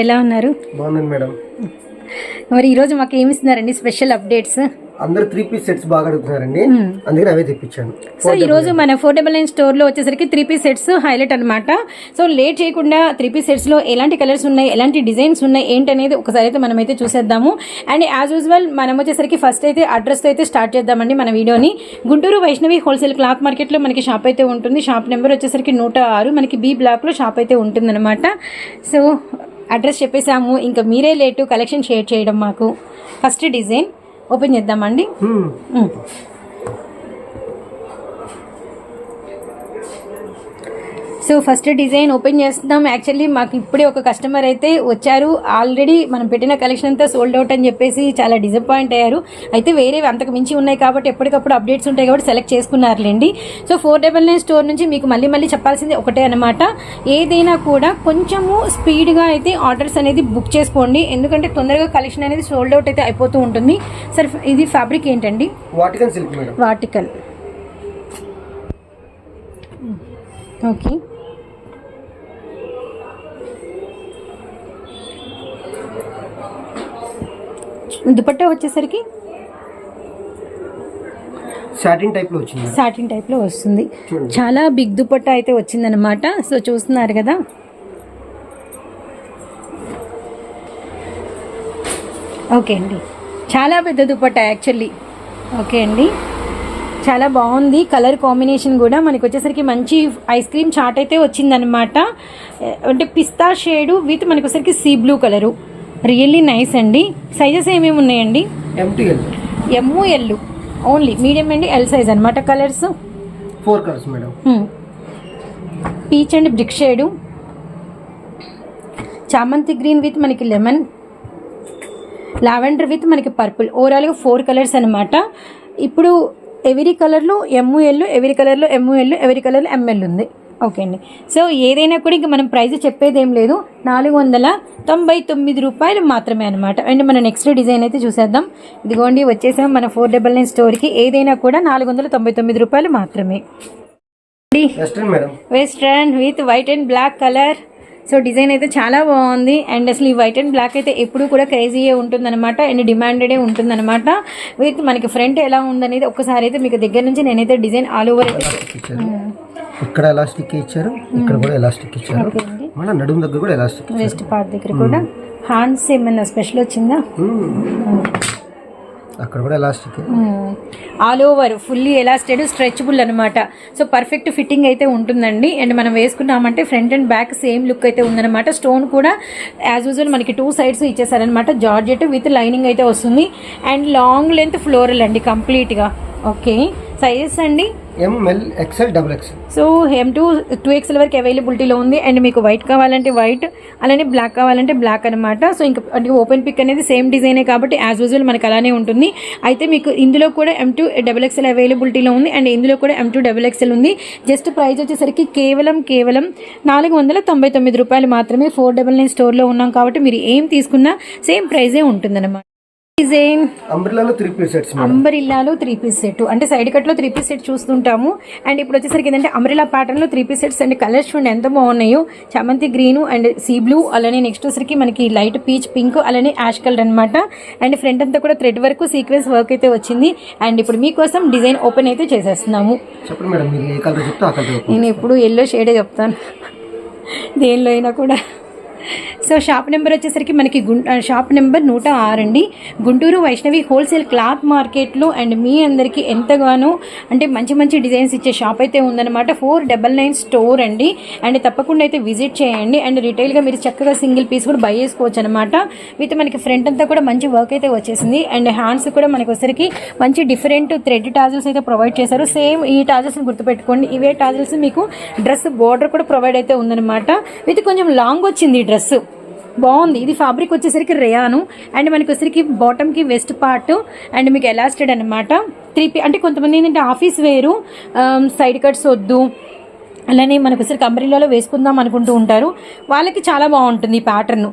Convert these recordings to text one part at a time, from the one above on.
ఎలా ఉన్నారు? బాగుందండి మేడం. మరి ఈరోజు మాకు ఏమి ఇస్తున్నారండి? Special updates? అందరు త్రీ పీస్ సెట్స్ బాగా అడుగుతున్నారండి. అందుకని అవే తెప్పించాను. సో ఈ రోజు మన ఫోర్ డబల్ నైన్ స్టోర్లో వచ్చేసరికి త్రీ పీస్ సెట్స్ హైలైట్ అనమాట సో లేట్ చేయకుండా త్రీ పీస్ సెట్స్లో ఎలాంటి కలర్స్ ఉన్నాయి ఎలాంటి డిజైన్స్ ఉన్నాయి ఏంటనేది ఒకసారి అయితే మనమైతే చూసేద్దాము. అండ్ యాజ్ యూజువల్ మనం వచ్చేసరికి ఫస్ట్ అయితే అడ్రస్తో అయితే స్టార్ట్ చేద్దామండి మన వీడియోని. గుంటూరు వైష్ణవి హోల్సేల్ క్లాత్ మార్కెట్లో మనకి షాప్ అయితే ఉంటుంది. షాప్ నెంబర్ వచ్చేసరికి నూట ఆరు. మనకి బి బ్లాక్లో షాప్ అయితే ఉంటుందన్నమాట. సో అడ్రస్ చెప్పేసాము ఇంకా మీరే లేటు కలెక్షన్ షేర్ చేయడం మాకు. First design. ఓపెన్ చేద్దామండి. సో ఫస్ట్ డిజైన్ ఓపెన్ చేస్తున్నాం. యాక్చువల్లీ మాకు ఇప్పుడే ఒక కస్టమర్ అయితే వచ్చారు. ఆల్రెడీ మనం పెట్టిన కలెక్షన్ అంతా సోల్డ్ అవుట్ అని చెప్పేసి చాలా డిసప్పాయింట్ అయ్యారు. అయితే వేరే అంతకు మించి ఉన్నాయి కాబట్టి ఎప్పటికప్పుడు అప్డేట్స్ ఉంటాయి కాబట్టి select చేసుకున్నారులేండి. So four double nine store నుంచి మీకు మళ్ళీ మళ్ళీ చెప్పాల్సింది ఒకటే అనమాట ఏదైనా కూడా కొంచెము స్పీడ్గా అయితే ఆర్డర్స్ అనేది బుక్ చేసుకోండి. ఎందుకంటే తొందరగా కలెక్షన్ అనేది సోల్డ్ అవుట్ అయితే అయిపోతూ ఉంటుంది. సరే ఇది ఫ్యాబ్రిక్ ఏంటండి? Silk madam. Vatican okay. Dupatta వచ్చేసరికి సాటిన్ టైప్లో వచ్చింది. సాటిన్ టైప్లో వస్తుంది. చాలా బిగ్ దుపట్టా అయితే వచ్చిందనమాట సో చూస్తున్నారు కదా. ఓకే అండి. చాలా పెద్ద దుపట్టా యాక్చువల్లీ ఓకే అండి. చాలా బాగుంది. కలర్ కాంబినేషన్ కూడా మనకి వచ్చేసరికి మంచి ఐస్ క్రీమ్ చాట్ అయితే వచ్చిందనమాట అంటే పిస్తా షేడు విత్ మనకి వచ్చేసరికి sea blue colour really nice అండి. సైజెస్ ఏమేమి ఉన్నాయండి? M L only. మీడియం అండి ఎల్ సైజ్ అనమాట colours? Four colours madam peach and brick shade చామంతి గ్రీన్ విత్ మనకి లెమన్ లావెండర్ విత్ మనకి పర్పుల్ ఓవరాల్గా ఫోర్ కలర్స్ అనమాట ఇప్పుడు ఎవరి కలర్లో ఎమ్ము ఎల్లు ఎవరి కలర్లో ఎమ్ము ఎల్లు ఎవరి కలర్లో ఎంఎల్ ఉంది. ఓకే అండి. సో ఏదైనా కూడా ఇంకా మనం ప్రైస్ చెప్పేది ఏం లేదు. నాలుగు వందల తొంభై తొమ్మిది రూపాయలు మాత్రమే అనమాట అండ్ మన నెక్స్ట్ డిజైన్ అయితే చూసేద్దాం. ఇదిగోండి వచ్చేసాం మన ఫోర్ డబల్ నైన్ స్టోర్కి ఏదైనా కూడా నాలుగు వందల తొంభై తొమ్మిది రూపాయలు మాత్రమే. Western with white and black colour so design అయితే చాలా బాగుంది. అండ్ అసలు ఈ వైట్ అండ్ బ్లాక్ అయితే ఎప్పుడు కూడా క్రేజీయే ఉంటుందన్నమాట. అండ్ డిమాండెడే ఉంటుందన్నమాట. విత్ మనకి ఫ్రంట్ ఎలా ఉందనేది ఒక్కసారి అయితే మీకు దగ్గర నుంచి నేనైతే డిజైన్ ఆల్ ఓవర్ ఇచ్చారు. ఇక్కడ ఎలాస్టిక్ ఇచ్చారు ఇక్కడ కూడా ఎలాస్టిక్ ఇచ్చారు. మన నడుము దగ్గర కూడా ఎలాస్టిక్ వెస్ట్ పార్ట్ దగ్గర కూడా. హ్యాండ్స్ ఏమైనా స్పెషల్ వచ్చిందా? అక్కడ కూడా elastic. All over fully elasted stretchable అనమాట సో పర్ఫెక్ట్ ఫిట్టింగ్ అయితే ఉంటుందండి. అండ్ మనం వేసుకున్నామంటే front and back same look అయితే ఉందన్నమాట. స్టోన్ కూడా యాజ్ యూజువల్ మనకి టూ సైడ్స్ ఇచ్చేసారనమాట జార్జెట్ విత్ లైనింగ్ అయితే వస్తుంది. అండ్ లాంగ్ లెంత్ ఫ్లోరల్ అండి కంప్లీట్గా ఓకే సైజెస్ అండి M L XL double XL so M to two XL వరకు అవైలబిలిటీలో ఉంది. అండ్ మీకు వైట్ కావాలంటే వైట్ అలానే బ్లాక్ కావాలంటే బ్లాక్ అనమాట సో ఇంకా అంటే ఓపెన్ పిక్ అనేది సేమ్ డిజైనే కాబట్టి యాజ్ యూజువల్ మనకు అలానే ఉంటుంది. అయితే మీకు ఇందులో కూడా ఎం టూ డబుల్ ఎక్స్ఎల్ అవైలబిలిటీలో ఉంది. అండ్ ఇందులో కూడా ఎం టూ డబుల్ ఎక్స్ఎల్ ఉంది. జస్ట్ ప్రైస్ వచ్చేసరికి కేవలం కేవలం నాలుగు వందల తొంభై తొమ్మిది రూపాయలు మాత్రమే ఫోర్ డబల్ నైన్ స్టోర్లో ఉన్నాం కాబట్టి మీరు ఏం తీసుకున్నా సేమ్ ప్రైజే ఉంటుందన్నమాట. అంబ్రిల్లాలో త్రీ పీస్ సెట్స్ మేడం. అంబరిల్లాలో త్రీ పీస్ సెట్ అంటే సైడ్ కట్లో త్రీ పీస్ సెట్ చూస్తుంటాము. అండ్ ఇప్పుడు వచ్చేసరికి ఏంటంటే అంబ్రిల్లా ప్యాటర్న్లో three piece sets and colours చూడండి ఎంత బాగున్నాయో. చామంతి గ్రీన్ అండ్ సీ బ్లూ అలానే నెక్స్ట్ వచ్చేసరికి మనకి లైట్ పీచ్ పింక్ అలానే యాష్ కలర్ అనమాట అండ్ ఫ్రంట్ అంతా కూడా థ్రెడ్ వరకు సీక్వెన్స్ వర్క్ అయితే వచ్చింది. అండ్ ఇప్పుడు మీకోసం డిజైన్ ఓపెన్ అయితే చేసేస్తున్నాము. చెప్పండి మేడం నేను ఎప్పుడు ఎల్లో షేడే చెప్తాను. దేనిలో అయినా కూడా. సో షాప్ నెంబర్ వచ్చేసరికి మనకి గుం షాప్ నెంబర్ నూట ఆరు అండి. గుంటూరు వైష్ణవి హోల్సేల్ క్లాత్ మార్కెట్లో అండ్ మీ అందరికీ ఎంతగానో అంటే మంచి మంచి డిజైన్స్ ఇచ్చే షాప్ అయితే ఉందన్నమాట. ఫోర్ డబల్ నైన్ స్టోర్ అండి. అండ్ తప్పకుండా అయితే విజిట్ చేయండి. అండ్ రిటైల్గా మీరు చక్కగా సింగిల్ పీస్ కూడా బై చేసుకోవచ్చు అనమాట విత్ మనకి ఫ్రంట్ అంతా కూడా మంచి వర్క్ అయితే వచ్చేసింది. అండ్ హ్యాండ్స్ కూడా మనకి వచ్చరికి మంచి డిఫరెంట్ థ్రెడ్ టాజల్స్ అయితే ప్రొవైడ్ చేశారు. సేమ్ ఈ టాజల్స్ని గుర్తుపెట్టుకోండి. ఇవే టాజల్స్ మీకు డ్రెస్ బోర్డర్ కూడా ప్రొవైడ్ అయితే ఉందన్నమాట. విత్ కొంచెం లాంగ్ వచ్చింది ఈ డ్రెస్. బాగుంది. ఇది ఫ్యాబ్రిక్ వచ్చేసరికి రేయాను. అండ్ మనకి వచ్చేసరికి బాటమ్కి వెస్ట్ పార్ట్ అండ్ మీకు ఎలాస్టెడ్ అనమాట త్రీ పీ అంటే కొంతమంది ఏంటంటే ఆఫీస్ వేరు. సైడ్ కట్స్ వద్దు. అలానే మనకు వచ్చరికి అంబ్రిల్లాలో వేసుకుందాం అనుకుంటూ ఉంటారు. వాళ్ళకి చాలా బాగుంటుంది ఈ ప్యాటర్న్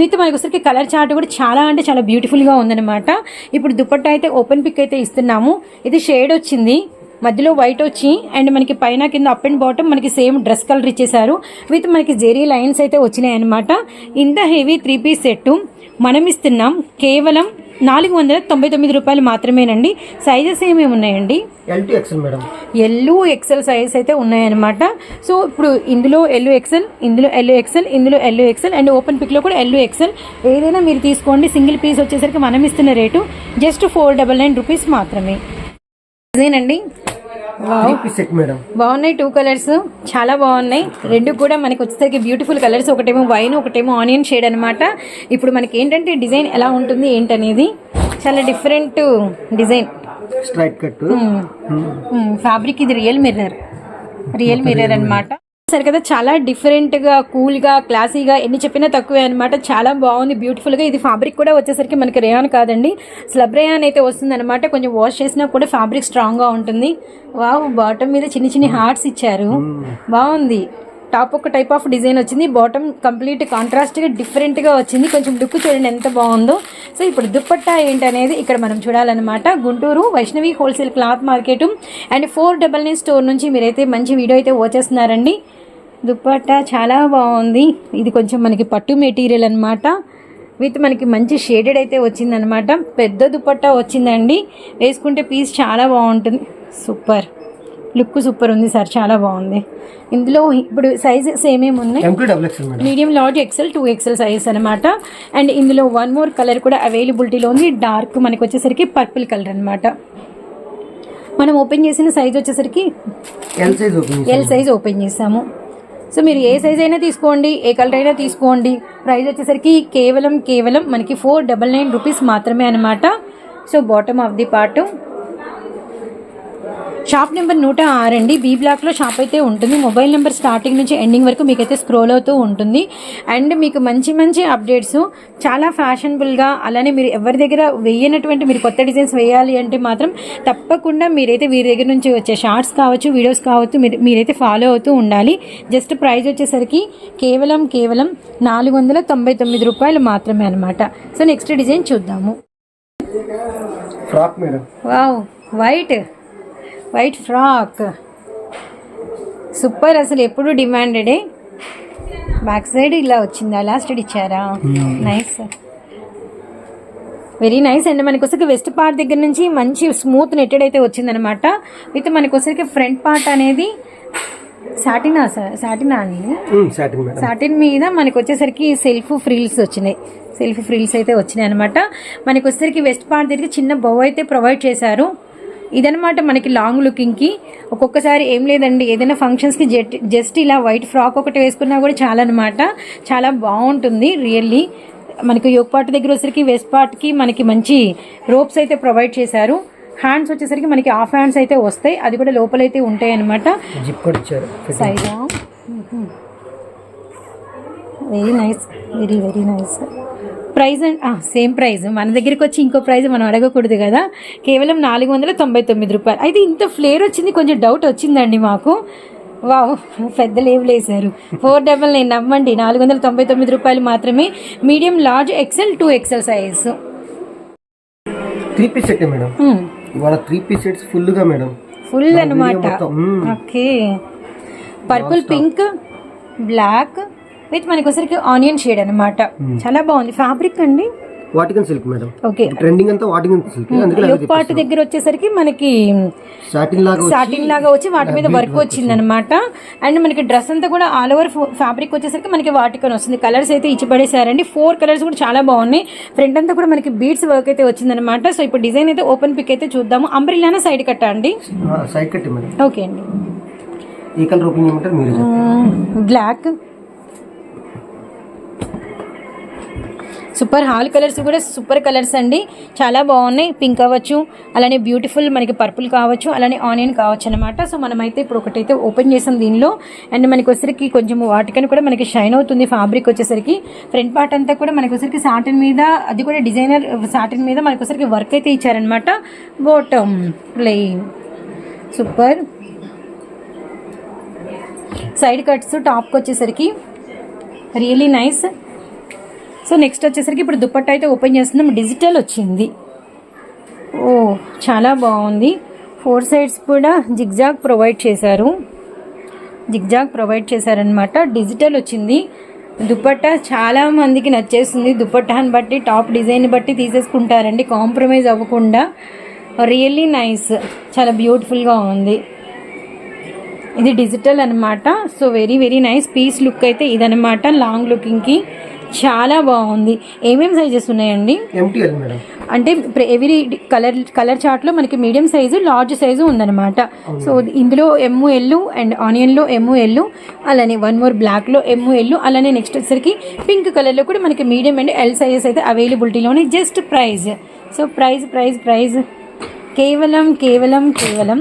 విత్ మనకు వచ్చరికి కలర్ చార్ట్ కూడా చాలా అంటే చాలా బ్యూటిఫుల్గా ఉందన్నమాట. ఇప్పుడు దుపట్టా అయితే ఓపెన్ పిక్ అయితే ఇస్తున్నాము. ఇది షేడ్ వచ్చింది. మధ్యలో వైట్ వచ్చి అండ్ మనకి పైన కింద అప్ అండ్ బాటమ్ మనకి సేమ్ డ్రెస్ కలర్ ఇచ్చేసారు విత్ మనకి జెరీ లైన్స్ అయితే వచ్చినాయి అనమాట ఇంత హెవీ త్రీ పీస్ సెట్ మనం ఇస్తున్నాం కేవలం నాలుగు వందల తొంభై తొమ్మిది రూపాయలు మాత్రమేనండి. సైజెస్ ఏమేమి ఉన్నాయండి? ఎల్లు ఎక్సెల్ సైజ్ అయితే ఉన్నాయన్నమాట. సో ఇప్పుడు ఇందులో ఎల్లు ఎక్సెల్ ఇందులో ఎల్లు ఎక్సెల్ ఇందులో ఎల్లు ఎక్సెల్ అండ్ ఓపెన్ పిక్లో కూడా ఎల్లు ఎక్సెల్ ఏదైనా మీరు తీసుకోండి. సింగిల్ పీస్ వచ్చేసరికి మనం ఇస్తున్న rate just four double nine rupees మాత్రమే. ఇదేనండి పీస్ సెట్ మేడం బాగున్నాయి టూ కలర్స్ చాలా బాగున్నాయి. రెండు కూడా మనకి వచ్చేసరికి బ్యూటిఫుల్ కలర్స్ ఒకటేమో వైన్ ఒకటేమో ఆనియన్ షేడ్ అనమాట ఇప్పుడు మనకి ఏంటంటే డిజైన్ ఎలా ఉంటుంది ఏంటనేది? చాలా different design. Straight cut fabric ఇది రియల్ మిర్రర్ రియల్ మిర్రర్ అన్నమాట. సరే కదా చాలా డిఫరెంట్గా కూల్గా క్లాసీగా ఎన్ని చెప్పినా తక్కువే అనమాట చాలా బాగుంది బ్యూటిఫుల్గా ఇది ఫ్యాబ్రిక్ కూడా వచ్చేసరికి మనకి రేయాన్ కాదండి. స్లబ్ రేయాన్ అయితే వస్తుంది అనమాట కొంచెం వాష్ చేసినా కూడా ఫ్యాబ్రిక్ స్ట్రాంగ్గా ఉంటుంది. వావ్ బాటమ్ మీద చిన్న చిన్న హార్ట్స్ ఇచ్చారు. బాగుంది. టాప్ ఒక టైప్ ఆఫ్ డిజైన్ వచ్చింది. బాటమ్ కంప్లీట్ కాంట్రాస్ట్గా డిఫరెంట్గా వచ్చింది. కొంచెం లుక్ చూడండి ఎంత బాగుందో. సో ఇప్పుడు దుప్పట్టా ఏంటనేది ఇక్కడ మనం చూడాలన్నమాట. Guntur Vaishnavi wholesale cloth market and four double nine store నుంచి మీరైతే మంచి వీడియో అయితే వచ్చేస్తున్నారండి దుప్పట్టా చాలా బాగుంది. ఇది కొంచెం మనకి పట్టు మెటీరియల్ అన్నమాట. విత్ మనకి మంచి షేడెడ్ అయితే వచ్చిందనమాట పెద్ద దుపట్టా వచ్చిందండి. వేసుకుంటే పీస్ చాలా బాగుంటుంది. సూపర్. లుక్ సూపర్ ఉంది సార్. చాలా బాగుంది. ఇందులో ఇప్పుడు సైజెస్ ఏమేమి ఉన్నాయి? Medium large XL two XL size అనమాట అండ్ ఇందులో వన్ మోర్ కలర్ కూడా అవైలబిలిటీలో ఉంది. డార్క్ మనకి వచ్చేసరికి పర్పుల్ కలర్ అన్నమాట. మనం ఓపెన్ చేసిన సైజ్ వచ్చేసరికి ఎల్ సైజ్ ఓపెన్ చేసాము. సో మీరు ఏ సైజ్ అయినా తీసుకోండి ఏ కలర్ అయినా తీసుకోండి. ప్రైస్ వచ్చేసరికి కేవలం కేవలం మనకి ఫోర్ డబల్ నైన్ రూపీస్ మాత్రమే అనమాట so bottom of the part shop number నూట ఆరు అండి. బీ బ్లాక్లో షాప్ అయితే ఉంటుంది. మొబైల్ నెంబర్ స్టార్టింగ్ నుంచి ఎండింగ్ వరకు మీకైతే స్క్రోల్ అవుతూ ఉంటుంది. అండ్ మీకు మంచి మంచి అప్డేట్స్ చాలా ఫ్యాషనబుల్గా అలానే మీరు ఎవరి దగ్గర వేయనటువంటి మీరు కొత్త డిజైన్స్ వేయాలి అంటే మాత్రం తప్పకుండా మీరైతే వీరి దగ్గర నుంచి వచ్చే షార్ట్స్ కావచ్చు వీడియోస్ కావచ్చు మీరు మీరైతే ఫాలో అవుతూ ఉండాలి. జస్ట్ ప్రైస్ వచ్చేసరికి కేవలం కేవలం నాలుగు వందల తొంభై తొమ్మిది రూపాయలు మాత్రమే అనమాట సో నెక్స్ట్ డిజైన్ చూద్దాము. Frock madam. Wow white. White frock. Super అసలు ఎప్పుడు డిమాండెడే? బ్యాక్ సైడ్ ఇలా వచ్చిందా? లాస్ట్ ఇచ్చారా? నైస్ వెరీ నైస్ అండ్ మనకి వెస్ట్ పార్ట్ దగ్గర నుంచి మంచి స్మూత్ నెట్టెడ్ అయితే వచ్చిందనమాట విత్ మనకి ఫ్రంట్ పార్ట్ అనేది సాటినా సార్ సాటినా అండి? సాటిన్ మేడం సాటిన్ మీద మనకి వచ్చేసరికి సెల్ఫ్ ఫ్రిల్స్ వచ్చినాయి. సెల్ఫ్ ఫ్రిల్స్ అయితే వచ్చినాయి అనమాట మనకి వచ్చేసరికి వెస్ట్ పార్ట్ దగ్గర చిన్న బౌ అయితే ప్రొవైడ్ చేశారు. ఇదనమాట మనకి లాంగ్ లుకింగ్కి ఒక్కొక్కసారి ఏం లేదండి ఏదైనా ఫంక్షన్స్కి జెట్ జస్ట్ ఇలా వైట్ ఫ్రాక్ ఒకటి వేసుకున్నా కూడా చాలా అనమాట చాలా బాగుంటుంది రియల్లీ మనకి యోగ్ పార్ట్ దగ్గర వచ్చేసరికి వెస్ట్ పార్ట్కి మనకి మంచి రోప్స్ అయితే ప్రొవైడ్ చేశారు. హ్యాండ్స్ వచ్చేసరికి మనకి హాఫ్ హ్యాండ్స్ అయితే వస్తాయి. అది కూడా లోపలైతే ఉంటాయి అనమాట సైజా very nice very very nice price and same price మన దగ్గరికి వచ్చి ఇంకో ప్రైస్ మనం అడగకూడదు కదా. కేవలం నాలుగు వందల తొంభై తొమ్మిది రూపాయలు. అయితే ఇంత ఫ్లేర్ వచ్చింది కొంచెం డౌట్ వచ్చిందండి మాకు. వావ్ పెద్ద లేవులు వేశారు. ఫోర్ డబల్ నైన్ నమ్మండి. నాలుగు వందల తొంభై తొమ్మిది రూపాయలు మాత్రమే. Medium large XL two XL size. Three piece set madam. ఇవాళ త్రీ పీస్ సెట్స్ ఫుల్గా మేడం ఫుల్ అనమాట. Okay. Purple pink black with మనకి వచ్చరికి ఆనియన్ షేడ్ అనమాట చాలా బాగుంది. ఫ్యాబ్రిక్ అండి? Vatican silk madam. Okay. Trending అంతా వాటికన్ సిల్క్. అందుకే లుక్ పార్ట్ దగ్గర వచ్చేసరికి మనకి సాటిన్ లాగా వచ్చి సాటిన్ లాగా వచ్చి వాటి మీద వర్క్ వచ్చింది అనమాట అండ్ మనకి డ్రెస్ అంతా కూడా ఆల్ ఓవర్ ఫ్యాబ్రిక్ వచ్చేసరికి మనకి వాటికన్ వస్తుంది. కలర్స్ అయితే ఇచ్చి పడేసారండి ఫోర్ కలర్స్ కూడా చాలా బాగున్నాయి. ఫ్రంట్ అంతా కూడా మనకి బీడ్స్ వర్క్ అయితే వచ్చిందనమాట సో ఇప్పుడు డిజైన్ అయితే ఓపెన్ పిక్ అయితే చూద్దాము. అంబ్రిల్లానా సైడ్ కట్టా అండి? సైడ్ కట్టి ఓకే అండి. ఏ కలర్ ఓపెన్ చేయమంటారు మీరు. బ్లాక్ సూపర్ హాల్ కలర్స్ కూడా సూపర్ కలర్స్ అండి. చాలా బాగున్నాయి. పింక్ అవ్వచ్చు అలానే బ్యూటిఫుల్ మనకి పర్పుల్ కావచ్చు అలానే ఆనియన్ కావచ్చు అనమాట సో మనమైతే ఇప్పుడు ఒకటైతే ఓపెన్ చేసాం దీనిలో. అండ్ మనకి వచ్చరికి కొంచెం వాటికని కూడా మనకి షైన్ అవుతుంది ఫ్యాబ్రిక్ వచ్చేసరికి. ఫ్రంట్ పార్ట్ అంతా కూడా మనకి వచ్చరికి సాటిన్ మీద అది కూడా డిజైనర్ సాటిన్ మీద మనకి వచ్చరికి వర్క్ అయితే ఇచ్చారనమాట bottom plain. Super. Side cuts టాప్కి వచ్చేసరికి రియలీ నైస్. సో నెక్స్ట్ వచ్చేసరికి ఇప్పుడు దుప్పట్ట అయితే ఓపెన్ చేస్తున్నాం. డిజిటల్ వచ్చింది. ఓ చాలా బాగుంది. ఫోర్ సైడ్స్ కూడా జిగ్జాగ్ ప్రొవైడ్ చేశారు. జిగ్జాగ్ ప్రొవైడ్ చేశారనమాట డిజిటల్ వచ్చింది. దుపట్టా చాలా మందికి నచ్చేస్తుంది. దుపట్టాని బట్టి టాప్ డిజైన్ బట్టి తీసేసుకుంటారండి. కాంప్రమైజ్ అవ్వకుండా. Really nice. చాలా బ్యూటిఫుల్గా ఉంది. ఇది డిజిటల్ అనమాట so very very nice piece look అయితే ఇదనమాట లాంగ్ లుకింగ్కి. చాలా బాగుంది. ఏమేమి సైజెస్ ఉన్నాయండి? అంటే ఎవ్రీ కలర్ కలర్ చార్ట్లో మనకి మీడియం సైజు లార్జ్ సైజు ఉందన్నమాట. సో ఇందులో ఎమ్ము ఎల్లు అండ్ ఆనియన్లో ఎమ్ము ఎల్లు అలానే వన్ మోర్ బ్లాక్లో ఎమ్ము ఎల్లు అలానే నెక్స్ట్ వచ్చేసరికి పింక్ కలర్లో కూడా మనకి మీడియం అండ్ ఎల్ సైజెస్ అయితే అవైలబిలిటీలోనే just price so price price price కేవలం కేవలం కేవలం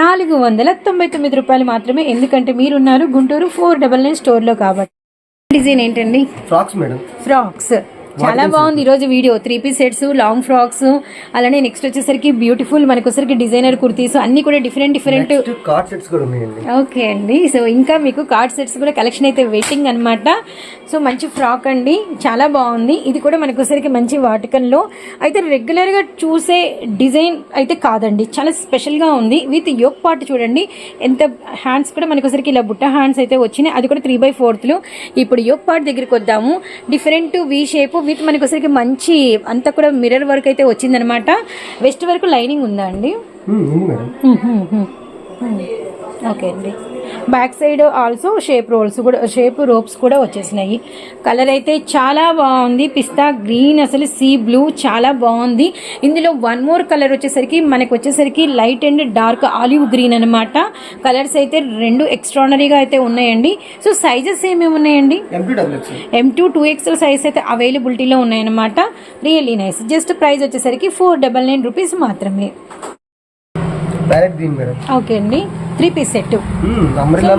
నాలుగు వందల తొంభై తొమ్మిది రూపాయలు మాత్రమే. ఎందుకంటే మీరున్నారు గుంటూరు ఫోర్ డబల్ నైన్ స్టోర్లో కాబట్టి. డిజైన్ ఏంటండి? ఫ్రాక్స్ మేడం ఫ్రాక్స్ చాలా బాగుంది ఈరోజు video. Three piece sets long frocks అలానే నెక్స్ట్ వచ్చేసరికి బ్యూటిఫుల్ మనకు వచ్చేసరికి డిజైనర్ కుర్తీస్ అన్ని కూడా డిఫరెంట్ డిఫరెంట్ కార్డ్ సెట్స్ కూడా ఉన్నాయండి. ఓకే అండి. సో ఇంకా మీకు కార్డ్ సెట్స్ కూడా కలెక్షన్ అయితే వెయిటింగ్ అనమాట సో మంచి ఫ్రాక్ అండి. చాలా బాగుంది. ఇది కూడా మనకు వచ్చేసరికి మంచి వాటికన్లో అయితే రెగ్యులర్గా చూసే డిజైన్ అయితే కాదండి. చాలా స్పెషల్గా ఉంది. విత్ యోక్ పార్ట్ చూడండి. ఎంత హ్యాండ్స్ కూడా మనకు ఇలా బుట్ట హ్యాండ్స్ అయితే వచ్చినాయి. అది కూడా త్రీ బై ఫోర్త్లు ఇప్పుడు యోక్ పార్ట్ దగ్గరికి వద్దాము. డిఫరెంట్ వి షేప్ విత్ మనకు వచ్చేసరికి మంచి అంతా కూడా మిర్రర్ వర్క్ అయితే వచ్చిందనమాట. వెస్ట్ వరకు లైనింగ్ ఉందా అండి? ఓకే అండి. Back side also shape rolls కూడా షేప్ రోప్స్ కూడా వచ్చేసినాయి. కలర్ అయితే చాలా బాగుంది. పిస్తా గ్రీన్ అసలు సీ బ్లూ చాలా బాగుంది. ఇందులో వన్ మోర్ కలర్ వచ్చేసరికి మనకు వచ్చేసరికి light and dark olive green అనమాట కలర్స్ అయితే రెండు ఎక్స్ట్రానరీగా అయితే ఉన్నాయండి. సో సైజెస్ ఏమేమి ఉన్నాయండి? M to two XL size అయితే అవైలబిలిటీలో ఉన్నాయన్నమాట. రియల్లీ నైస్ జస్ట్ ప్రైస్ వచ్చేసరికి ఫోర్ డబల్ నైన్ రూపీస్ మాత్రమే. ప్యారెట్ గ్రీన్ మేడం ఓకే అండి. త్రీ పీస్ సెట్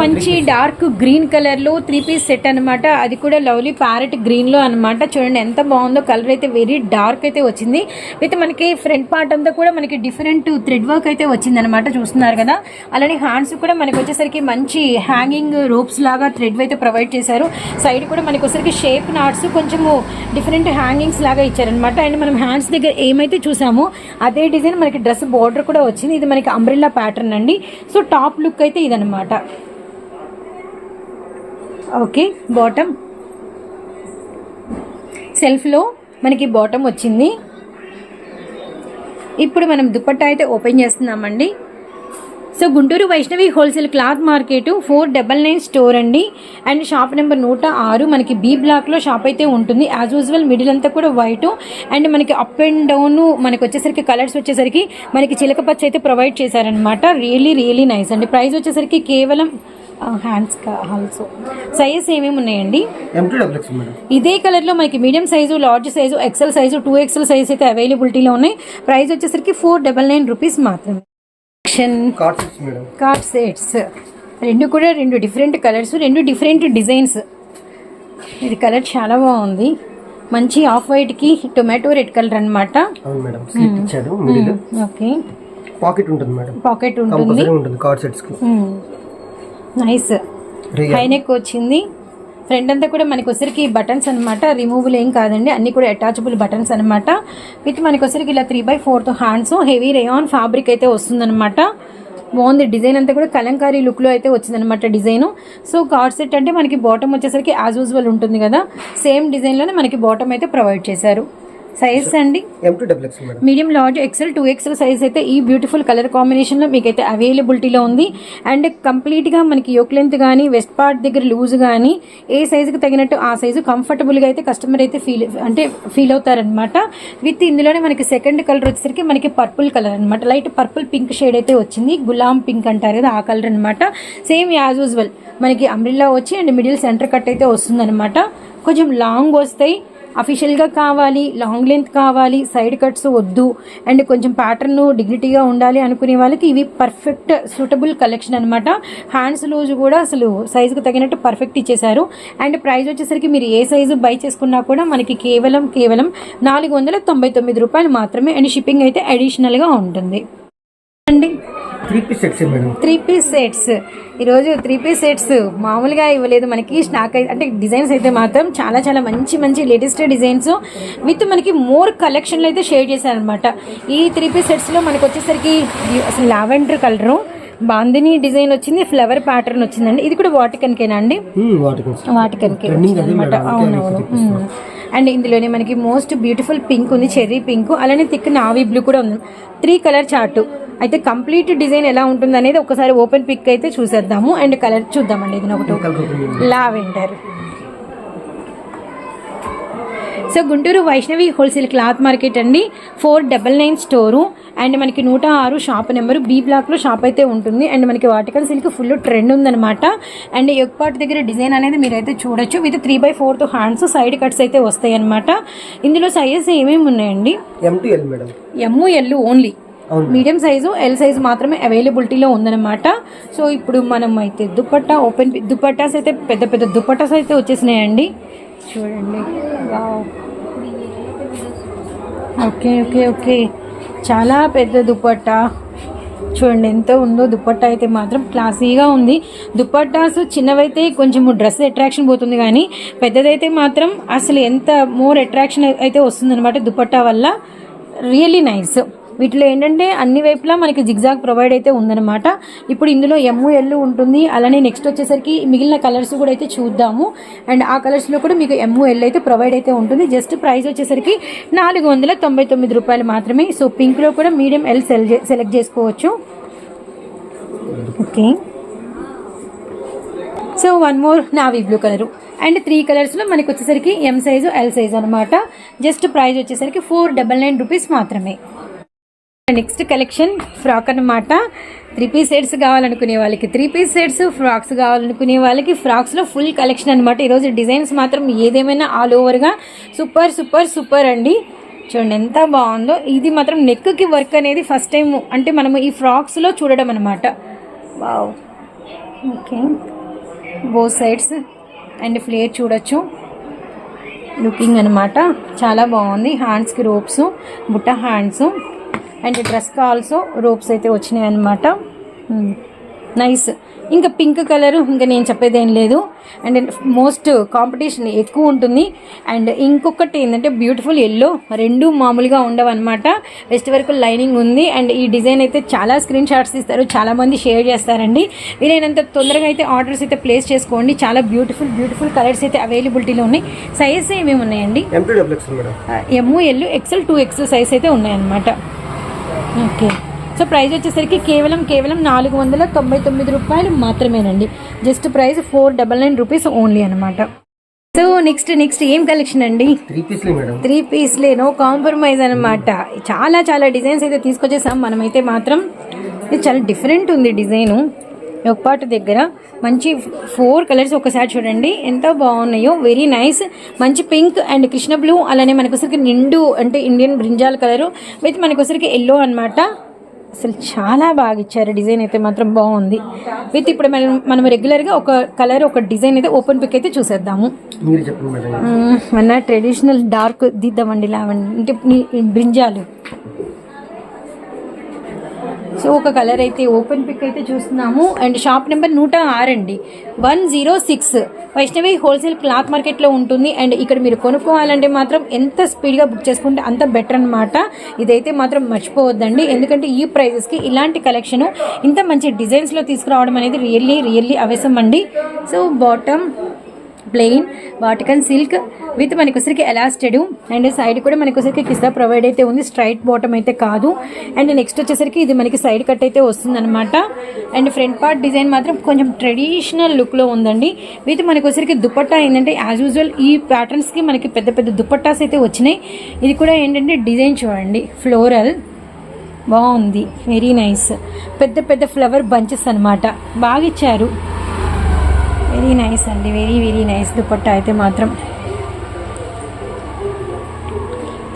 మంచి డార్క్ గ్రీన్ కలర్లో త్రీ పీస్ సెట్ అనమాట అది కూడా లవ్లీ ప్యారెట్ గ్రీన్లో అనమాట చూడండి ఎంత బాగుందో కలర్ అయితే వెరీ డార్క్ అయితే వచ్చింది. విత్ మనకి ఫ్రంట్ పార్ట్ అంతా కూడా మనకి డిఫరెంట్ థ్రెడ్ వర్క్ అయితే వచ్చింది అనమాట చూస్తున్నారు కదా. అలానే హ్యాండ్స్ కూడా మనకి వచ్చేసరికి మంచి హ్యాంగింగ్ రోప్స్ లాగా థ్రెడ్ అయితే ప్రొవైడ్ చేశారు. సైడ్ కూడా మనకి వచ్చేసరికి షేప్ నాట్స్ కొంచెము డిఫరెంట్ హ్యాంగింగ్స్ లాగా ఇచ్చారనమాట అండ్ మనం హ్యాండ్స్ దగ్గర ఏమైతే చూసామో అదే డిజైన్ మనకి డ్రెస్ బార్డర్ కూడా వచ్చింది. ఇది మనకి అంబ్రిల్లా ప్యాటర్న్ అండి. సో టాప్ లుక్ అయితే ఇదనమాట ఓకే బాటమ్ సెల్ఫ్లో మనకి బాటమ్ వచ్చింది. ఇప్పుడు మనం దుపట్టా అయితే ఓపెన్ చేస్తున్నామండి. So Guntur Vaishnavi wholesale cloth market four double nine store అండి. అండ్ షాప్ నెంబర్ నూట ఆరు మనకి బీ బ్లాక్లో షాప్ అయితే ఉంటుంది. యాజ్ యూజువల్ మిడిల్ అంతా కూడా వైట్ అండ్ మనకి అప్ అండ్ డౌన్ మనకి వచ్చేసరికి కలర్స్ వచ్చేసరికి మనకి చిలక పచ్చ అయితే ప్రొవైడ్ చేశారనమాట రియలీ రియలీ నైస్ అండి. ప్రైస్ వచ్చేసరికి కేవలం హ్యాండ్స్ ఆల్సో సైజెస్ ఏమేమి ఉన్నాయండి? ఇదే కలర్లో మనకి medium size large size XL size two XL size అయితే అవైలబిలిటీలో ఉన్నాయి. ప్రైస్ వచ్చేసరికి ఫోర్ డబల్ నైన్ రూపీస్ మాత్రమే. సెక్షన్ కార్డ్ సెట్స్ రెండు కూడా రెండు డిఫరెంట్ కలర్స్ రెండు డిఫరెంట్ డిజైన్స్ ఇది కలర్ చాలా బాగుంది. మంచి ఆఫ్ వైట్కి టొమాటో రెడ్ కలర్ అనమాట ఓకే పాకెట్ ఉంటుంది మేడం పాకెట్ ఉంటుంది. కి. నైస్ హైనెక్ వచ్చింది. ఫ్రంట్ అంతా కూడా మనకు వచ్చరికి బటన్స్ అనమాట రిమూవల్ ఏం కాదండి. అన్ని కూడా అటాచబుల్ బటన్స్ అనమాట విత్ మనకు వచ్చరికి ఇలా three by fourth hands heavy rayon fabric అయితే వస్తుందన్నమాట. బాగుంది. డిజైన్ అంతా కూడా కలంకారీ లుక్లో అయితే వచ్చిందనమాట డిజైన్ సో కార్డ్ సెట్ అంటే మనకి బాటమ్ వచ్చేసరికి యాజ్ యూజువల్ ఉంటుంది కదా. సేమ్ డిజైన్లోనే మనకి బాటమ్ అయితే ప్రొవైడ్ చేశారు. సైజ్ అండి? Medium large XL two XL size అయితే ఈ బ్యూటిఫుల్ కలర్ కాంబినేషన్లో మీకు అయితే అవైలబిలిటీలో ఉంది. అండ్ కంప్లీట్గా మనకి యోక్ లెంత్ కానీ వెస్ట్ పార్ట్ దగ్గర లూజ్ కానీ ఏ సైజుకి తగినట్టు ఆ సైజు కంఫర్టబుల్గా అయితే కస్టమర్ అయితే ఫీల్ అంటే ఫీల్ అవుతారనమాట విత్ ఇందులోనే మనకి సెకండ్ కలర్ వచ్చేసరికి మనకి పర్పుల్ కలర్ అనమాట లైట్ పర్పుల్ పింక్ షేడ్ అయితే వచ్చింది. గులాం పింక్ అంటారు కదా ఆ కలర్ అనమాట సేమ్ యాజ్ యూజువల్ మనకి అంబ్రిల్లా వచ్చి అండ్ మిడిల్ సెంటర్ కట్ అయితే వస్తుందన్నమాట. కొంచెం లాంగ్ వస్తాయి. అఫీషియల్గా కావాలి లాంగ్ లెంత్ కావాలి సైడ్ కట్స్ వద్దు. అండ్ కొంచెం ప్యాటర్న్ డిగ్నిటీగా ఉండాలి అనుకునే వాళ్ళకి ఇవి పర్ఫెక్ట్ సూటబుల్ కలెక్షన్ అనమాట హ్యాండ్స్ లూజ్ కూడా అసలు సైజుకి తగినట్టు పర్ఫెక్ట్ ఇచ్చేశారు. అండ్ ప్రైస్ వచ్చేసరికి మీరు ఏ సైజు బై చేసుకున్నా కూడా మనకి కేవలం కేవలం నాలుగు వందల తొంభై తొమ్మిది రూపాయలు మాత్రమే. అండ్ షిప్పింగ్ అయితే అడిషనల్గా ఉంటుంది. అండి three piece sets madam? Three piece sets ఈరోజు త్రీ పీస్ సెట్స్ మామూలుగా ఇవ్వలేదు. మనకి స్టాక్ అంటే డిజైన్స్ అయితే మాత్రం చాలా చాలా మంచి మంచి లేటెస్ట్ డిజైన్స్ విత్ మనకి మోర్ కలెక్షన్లో అయితే షేర్ చేశారనమాట ఈ త్రీ పీస్ సెట్స్లో మనకి వచ్చేసరికి అసలు లావెండర్ కలరు బాందిని డిజైన్ వచ్చింది ఫ్లవర్ ప్యాటర్న్ వచ్చిందండి. ఇది కూడా వాటికన్కేనా అండి? వాటికి వాటికన్కి అందుకే అవునవును. అండ్ ఇందులోనే మనకి మోస్ట్ బ్యూటిఫుల్ పింక్ ఉంది చెర్రీ పింక్. అలానే థిక్ నావీ బ్లూ కూడా ఉంది. Three colour chart. అయితే కంప్లీట్ డిజైన్ ఎలా ఉంటుంది అనేది ఒకసారి ఓపెన్ పిక్ అయితే చూసేద్దాము. అండ్ కలర్ చూద్దామండి ఇది ఒకటి. Lavender. So Guntur Vaishnavi wholesale cloth market అండి. Four double nine store. And మనకి నూట ఆరు షాప్ నెంబర్ బీ బ్లాక్లో షాప్ అయితే ఉంటుంది. అండ్ మనకి వాటికల్ సిల్క్ ఫుల్ ట్రెండ్ ఉందన్నమాట. అండ్ ఎగ్పాట్ దగ్గర డిజైన్ అనేది మీరైతే చూడొచ్చు. With three by fourth hands side cuts అయితే వస్తాయి అనమాట ఇందులో సైజెస్ ఏమేమి ఉన్నాయండి? L M L only medium size L size మాత్రమే అవైలబిలిటీలో ఉందన్నమాట. సో ఇప్పుడు మనం అయితే దుపట్టా ఓపెన్ దుపట్టాస్ అయితే పెద్ద పెద్ద దుపట్టాస్ అయితే వచ్చేసినాయండి. చూడండి. Okay okay okay. చాలా పెద్ద దుపట్టా. చూడండి ఎంత ఉందో దుప్పట్ట అయితే మాత్రం క్లాసీగా ఉంది. దుప్పట్టాస్ చిన్నవైతే కొంచెము డ్రెస్ అట్రాక్షన్ పోతుంది కానీ పెద్దదైతే మాత్రం అసలు ఎంత మోర్ అట్రాక్షన్ అయితే వస్తుందన్నమాట దుపట్టా వల్ల. రియల్లీ నైస్ వీటిలో ఏంటంటే అన్ని వైపులా మనకి జిగ్జాగ్ ప్రొవైడ్ అయితే ఉందన్నమాట. ఇప్పుడు ఇందులో ఎమ్ము ఎల్లు ఉంటుంది. అలానే నెక్స్ట్ వచ్చేసరికి మిగిలిన కలర్స్ కూడా అయితే చూద్దాము. అండ్ ఆ కలర్స్లో కూడా మీకు ఎమ్ము ఎల్ అయితే ప్రొవైడ్ అయితే ఉంటుంది. జస్ట్ ప్రైస్ వచ్చేసరికి నాలుగు వందల తొంభై తొమ్మిది రూపాయలు మాత్రమే. సో పింక్లో కూడా మీడియం ఎల్ సెల్ సెలెక్ట్ చేసుకోవచ్చు. Okay. So one more navy blue colour. And three కలర్స్లో మనకి వచ్చేసరికి ఎం సైజు ఎల్ సైజు అనమాట జస్ట్ ప్రైస్ వచ్చేసరికి ఫోర్ డబల్ నైన్ రూపీస్ మాత్రమే. నెక్స్ట్ కలెక్షన్ ఫ్రాక్ అనమాట త్రీ పీస్ సెట్స్ కావాలనుకునే వాళ్ళకి. త్రీ పీస్ సెట్స్ ఫ్రాక్స్ కావాలనుకునే వాళ్ళకి. ఫ్రాక్స్లో ఫుల్ కలెక్షన్ అనమాట ఈరోజు డిజైన్స్ మాత్రం ఏదేమైనా ఆల్ ఓవర్గా సూపర్ సూపర్ సూపర్ అండి. చూడండి ఎంత బాగుందో. ఇది మాత్రం నెక్కి వర్క్ అనేది ఫస్ట్ టైం అంటే మనము ఈ ఫ్రాక్స్లో చూడడం అనమాట wow okay bow sides and flare చూడొచ్చు. లుకింగ్ అనమాట చాలా బాగుంది. హ్యాండ్స్కి రోప్స్ బుట్ట హ్యాండ్స్ అండ్ డ్రెస్కి ఆల్సో రోప్స్ అయితే వచ్చినాయి అనమాట నైస్. ఇంకా పింక్ కలర్ ఇంకా నేను చెప్పేది ఏం లేదు. అండ్ మోస్ట్ కాంపిటీషన్ ఎక్కువ ఉంటుంది. అండ్ ఇంకొకటి ఏంటంటే బ్యూటిఫుల్ ఎల్లో రెండు మామూలుగా ఉండవు అనమాట వెస్ట్ వరకు లైనింగ్ ఉంది. అండ్ ఈ డిజైన్ అయితే చాలా స్క్రీన్ షాట్స్ ఇస్తారు చాలా మంది షేర్ చేస్తారండి. వీలైనంత తొందరగా అయితే ఆర్డర్స్ అయితే ప్లేస్ చేసుకోండి. చాలా బ్యూటిఫుల్ బ్యూటిఫుల్ కలర్స్ అయితే అవైలబిలిటీలో ఉన్నాయి. సైజెస్ ఏమేమి ఉన్నాయండి? ఎమ్ము ఎల్లు ఎక్సెల్ టూ ఎక్సెల్ సైజ్ అయితే ఉన్నాయన్నమాట ఓకే. సో ప్రైస్ వచ్చేసరికి కేవలం కేవలం నాలుగు వందల తొంభై తొమ్మిది రూపాయలు మాత్రమేనండి. Just price four double nine rupees only అనమాట సో నెక్స్ట్ నెక్స్ట్ ఏం కలెక్షన్ అండి? త్రీ పీస్లే నో కాంప్రమైజ్ అనమాట చాలా చాలా డిజైన్స్ అయితే తీసుకొచ్చేసాం. మనమైతే మాత్రం ఇది చాలా డిఫరెంట్ ఉంది డిజైను. పాటు దగ్గర. మంచి ఫోర్ కలర్స్ ఒకసారి చూడండి. ఎంత బాగున్నాయో. వెరీ నైస్ మంచి పింక్ అండ్ కృష్ణ బ్లూ అలానే మనకొసరికి నిండు అంటే ఇండియన్ బ్రింజాల్ కలరు విత్ మనకొసరికి ఎల్లో అన్నమాట. అసలు చాలా బాగా ఇచ్చారు. డిజైన్ అయితే మాత్రం బాగుంది. విత్ ఇప్పుడు మనం మనం రెగ్యులర్గా ఒక కలర్ ఒక డిజైన్ అయితే ఓపెన్ పిక్ అయితే చూసేద్దాము. మన ట్రెడిషనల్ డార్క్ దిద్దామండి లావండి అంటే బ్రింజాలు. సో ఒక కలర్ అయితే ఓపెన్ పిక్ అయితే చూస్తున్నాము. అండ్ షాప్ నెంబర్ నూట ఆరు అండి. One zero six. Vaishnavi wholesale cloth మార్కెట్లో ఉంటుంది. అండ్ ఇక్కడ మీరు కొనుక్కోవాలంటే మాత్రం ఎంత స్పీడ్గా బుక్ చేసుకుంటే అంత బెటర్ అనమాట ఇదైతే మాత్రం మర్చిపోవద్దండి. ఎందుకంటే ఈ ప్రైజెస్కి ఇలాంటి కలెక్షన్ ఇంత మంచి డిజైన్స్లో తీసుకురావడం అనేది రియల్లీ రియల్లీ అవసరం అండి so bottom plain Vatican silk with మనకొసరికి ఎలాస్టెడ్ and side కూడా మనకొసరికి కిసా కిస్తా ప్రొవైడ్ అయితే ఉంది స్ట్రైట్ బాటమ్ అయితే కాదు అండ్ నెక్స్ట్ వచ్చేసరికి ఇది మనకి సైడ్ కట్ అయితే వస్తుంది అండ్ ఫ్రంట్ పార్ట్ డిజైన్ మాత్రం కొంచెం ట్రెడిషనల్ లుక్లో ఉందండి. విత్ మనకొసరికి దుపట్టా ఏంటంటే యాజ్ యూజువల్ ఈ ప్యాటర్న్స్కి మనకి పెద్ద పెద్ద దుపట్టాస్ అయితే వచ్చినాయి. ఇది కూడా ఏంటంటే డిజైన్ చూడండి ఫ్లోరల్ బాగుంది వెరీ నైస్ పెద్ద పెద్ద ఫ్లవర్ బంచెస్ అనమాట బాగా ఇచ్చారు. వెరీ నైస్ అండి వెరీ వెరీ నైస్ దుపట్టా అయితే మాత్రం.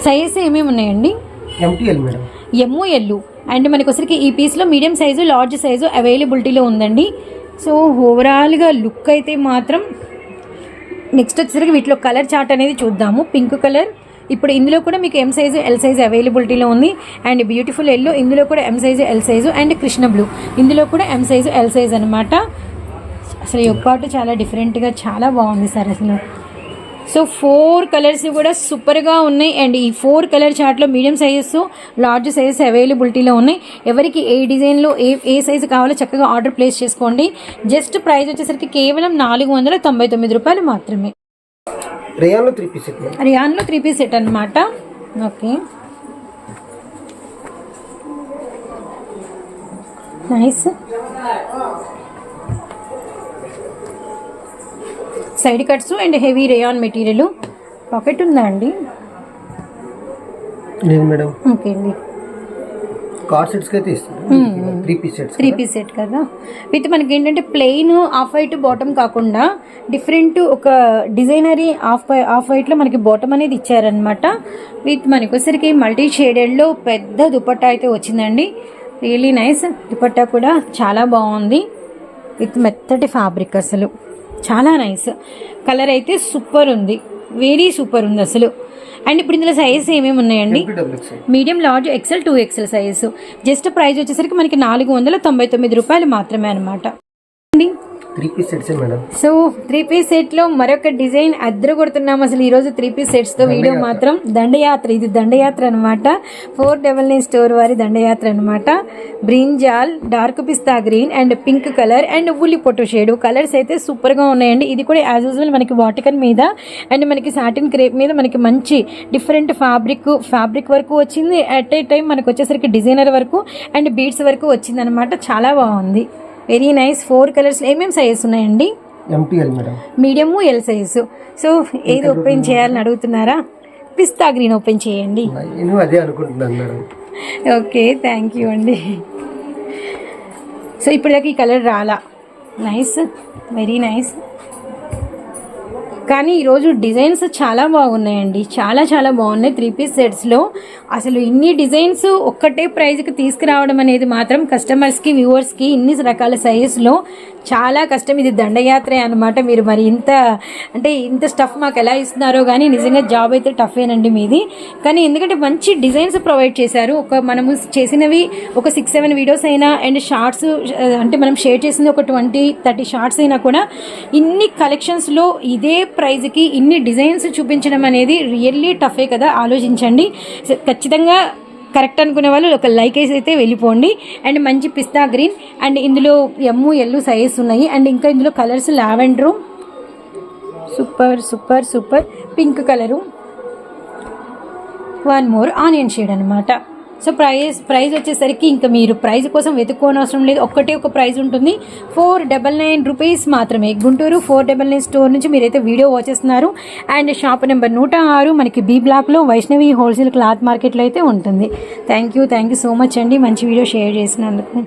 సైజెస్ ఏమేమి ఉన్నాయండి? ఎమ్ము ఎల్లు అండ్ మనకి వచ్చరికి ఈ పీస్లో మీడియం సైజు లార్జ్ సైజు అవైలబిలిటీలో ఉందండి. సో ఓవరాల్గా లుక్ అయితే మాత్రం నెక్స్ట్ వచ్చేసరికి వీటిలో కలర్ చార్ట్ అనేది చూద్దాము. Pink colour. ఇప్పుడు ఇందులో కూడా మీకు ఎం సైజు ఎల్ సైజు అవైలబిలిటీలో ఉంది. అండ్ బ్యూటిఫుల్ ఎల్లో ఇందులో కూడా M size L size and Krishna blue. ఇందులో కూడా ఎం సైజు ఎల్ సైజు అనమాట అసలు ఈ ఒక్కటి చాలా డిఫరెంట్గా చాలా బాగుంది సార్ అసలు. సో ఫోర్ కలర్స్ కూడా సూపర్గా ఉన్నాయి. అండ్ ఈ ఫోర్ కలర్ చార్ట్లో మీడియం సైజెస్ లార్జ్ సైజెస్ అవైలబిలిటీలో ఉన్నాయి. ఎవరికి ఏ డిజైన్లో ఏ ఏ సైజు కావాలో చక్కగా ఆర్డర్ ప్లేస్ చేసుకోండి. జస్ట్ ప్రైస్ వచ్చేసరికి కేవలం నాలుగు వందల తొంభై తొమ్మిది రూపాయలు మాత్రమే. రేయాన్లో త్రీ పీస్ సెట్ రియాన్లో త్రీ పీస్ సెట్ అనమాట okay. Nice. Side cuts and heavy rayon material. Pocket ఉందా అండి? లేదు మేడం. ఓకే అండి. కార్ అయితే three piece sets three piece set కదా? విత్ మనకి ఏంటంటే ప్లెయిన్ ఆఫ్ వైట్ బాటమ్ కాకుండా డిఫరెంట్ ఒక డిజైనరీ ఆఫ్ ఆఫ్ వైట్లో మనకి బాటమ్ అనేది ఇచ్చారనమాట విత్ మనకి వచ్చరికి మల్టీ షేడెడ్లో పెద్ద దుపట్టా అయితే వచ్చిందండి. రియలీ నైస్ దుపట్టా కూడా చాలా బాగుంది. విత్ మెత్తటి ఫ్యాబ్రిక్ అసలు. చాలా నైస్. కలర్ అయితే సూపర్ ఉంది. వెరీ సూపర్ ఉంది అసలు. అండ్ ఇప్పుడు ఇందులో సైజ్ ఏమేమి ఉన్నాయండి? Medium large XL two XL size just price వచ్చేసరికి మనకి నాలుగు వందల తొంభై తొమ్మిది రూపాయలు మాత్రమే అనమాట త్రీ పీస్ సెట్సే మేడం సో త్రీ పీస్ సెట్లో మరొక డిజైన్ అద్దరు కొడుతున్నాం అసలు ఈ రోజు త్రీ పీస్ సెట్స్తో వీడియో మాత్రం దండయాత్ర. ఇది దండయాత్ర అనమాట ఫోర్ డబల్ నైన్ స్టోర్ వారి దండయాత్ర అనమాట brinjal dark pista green and pink colour and ఉల్లి పొట్టు షేడ్ కలర్స్ అయితే సూపర్గా ఉన్నాయండి. ఇది కూడా యాజ్ యూజువల్ మనకి వాటికన్ మీద అండ్ మనకి సాటిన్ క్రేప్ మీద మనకి మంచి డిఫరెంట్ ఫ్యాబ్రిక్ ఫ్యాబ్రిక్ వరకు వచ్చింది. అట్ ఏ టైం మనకు వచ్చేసరికి డిజైనర్ వరకు అండ్ బీడ్స్ వరకు వచ్చింది అనమాట చాలా బాగుంది. వెరీ నైస్ ఫోర్ కలర్స్ ఏమేమి సైజెస్ ఉన్నాయండి? MTL madam medium L size so ఏది ఓపెన్ చేయాలని అడుగుతున్నారా? పిస్తా గ్రీన్ ఓపెన్ చేయండి. నేను అదే అనుకుంటున్నాను మేడం ఓకే థ్యాంక్ యూ అండి. సో ఇప్పుడు ఈ కలర్ రాలా. నైస్ వెరీ నైస్ కానీ ఈరోజు డిజైన్స్ చాలా బాగున్నాయండి. చాలా చాలా బాగున్నాయి త్రీ పీస్ సెట్స్లో అసలు ఇన్ని డిజైన్స్ ఒక్కటే ప్రైజ్కి తీసుకురావడం అనేది మాత్రం కస్టమర్స్కి వ్యూవర్స్కి ఇన్ని రకాల సైజెస్లో చాలా కష్టం. ఇది దండయాత్రే అనమాట మీరు మరి ఇంత అంటే ఇంత స్టఫ్ మాకు ఎలా ఇస్తున్నారో కానీ నిజంగా జాబ్ అయితే టఫేనండి మీది. కానీ ఎందుకంటే మంచి డిజైన్స్ ప్రొవైడ్ చేశారు. ఒక మనము చేసినవి ఒక సిక్స్ సెవెన్ వీడియోస్ అయినా అండ్ షార్ట్స్ అంటే మనం షేర్ చేసింది ఒక ట్వంటీ థర్టీ షార్ట్స్ అయినా కూడా ఇన్ని కలెక్షన్స్లో ఇదే ప్రైజ్కి ఇన్ని డిజైన్స్ చూపించడం అనేది రియల్లీ టఫే కదా ఆలోచించండి. ఖచ్చితంగా కరెక్ట్ అనుకునే వాళ్ళు ఒక లైక్ వేసి అయితే వెళ్ళిపోండి. అండ్ మంచి పిస్తా గ్రీన్ అండ్ ఇందులో ఎమ్ము ఎల్లు సైజెస్ ఉన్నాయి. అండ్ ఇంకా ఇందులో colours lavender. Super super super. Pink colour. One more onion shade అనమాట సో ప్రైస్ ప్రైస్ వచ్చేసరికి ఇంకా మీరు ప్రైజ్ కోసం వెతుక్కోనవసరం లేదు. ఒక్కటే ఒక ప్రైజ్ ఉంటుంది. ఫోర్ డబల్ నైన్ రూపీస్ మాత్రమే. Guntur four double nine store నుంచి మీరైతే వీడియో వచ్చేస్తున్నారు అండ్ షాప్ నెంబర్ నూట ఆరు మనకి బీ బ్లాక్లో వైష్ణవి హోల్సేల్ క్లాత్ మార్కెట్లో అయితే ఉంటుంది. Thank you thank you so much అండి. మంచి వీడియో షేర్ చేసినందుకు.